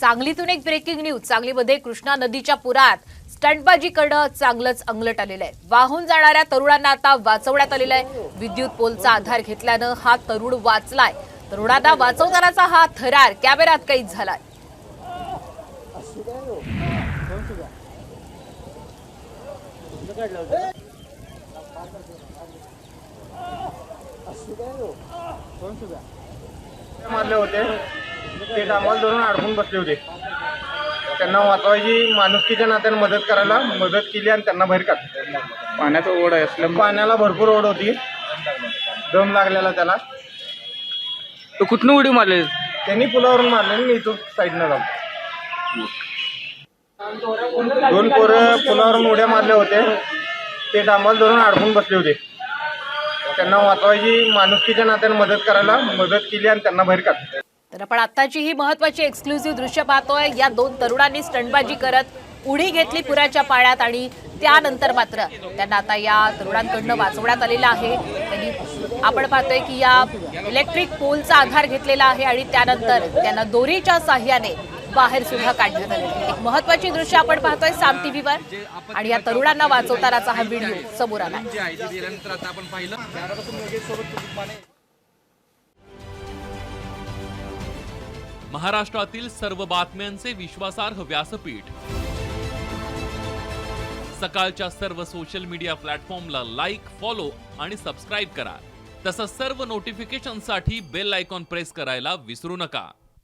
सांगलीतून एक breaking news सांगलीमध्ये कृष्णा नदीच्या पुरात स्टंटबाजी करणं चांगलंच अंगलट आलेलं आहे. वाहून जाणाऱ्या तरुणांना आता वाचवण्यात आलेलं आहे. विद्युत पोलचा आधार घेतल्यानं हा तरुण वाचलाय. तरुणांना वाचवतानाचा हा थरार. कॅमेऱ्यात कैद झालाय. मारले होते. ते डामाल धरून अडकून बसले होते. त्यांना वाचवायची माणुसकीच्या नात्याने मदत करायला मदत केली आणि त्यांना बाहेर काढली. पाण्याचा ओढ आहे असल्यामुळे पाण्याला भरपूर ओढ होती. दम लागलेला त्याला. तो कुठनं उडी मारले? त्यांनी पुलावरून मारले आणि मी इथून साईडनं जाऊ दोन पोरं पुलावरून उड्या मारले होते ते डांबाल धरून अडकून बसले होते. त्यांना वाचवायची माणुसकीच्या नात्याने मदत करायला मदत केली आणि त्यांना बाहेर काढली. तर आपण आत्ताची ही महत्वाची एक्सक्लुझिव्ह दृश्य पाहतोय. या दोन तरुणांनी स्टंटबाजी करत उडी घेतली पुराच्या पाण्यात आणि त्यानंतर मात्र त्यांना आता या तरुणांकडनं वाचवण्यात आलेलं आहे. त्यांनी आपण पाहतोय की या इलेक्ट्रिक पोलचा आधार घेतलेला आहे आणि त्यानंतर त्यांना दोरीच्या साह्याने बाहेर सुद्धा काढण्यात आहे एक महत्वाची दृश्य आपण पाहतोय साम टीव्हीवर. आणि या तरुणांना वाचवतानाचा हा व्हिडिओ समोर आला महाराष्ट्रातील सर्व बातम्यांचे विश्वासार्ह व्यासपीठ. सकाळच्या सर्व सोशल मीडिया प्लॅटफॉर्मला लाईक फॉलो आणि सबस्क्राईब करा. तसंच सर्व नोटिफिकेशनसाठी बेल आयकॉन प्रेस करायला विसरू नका.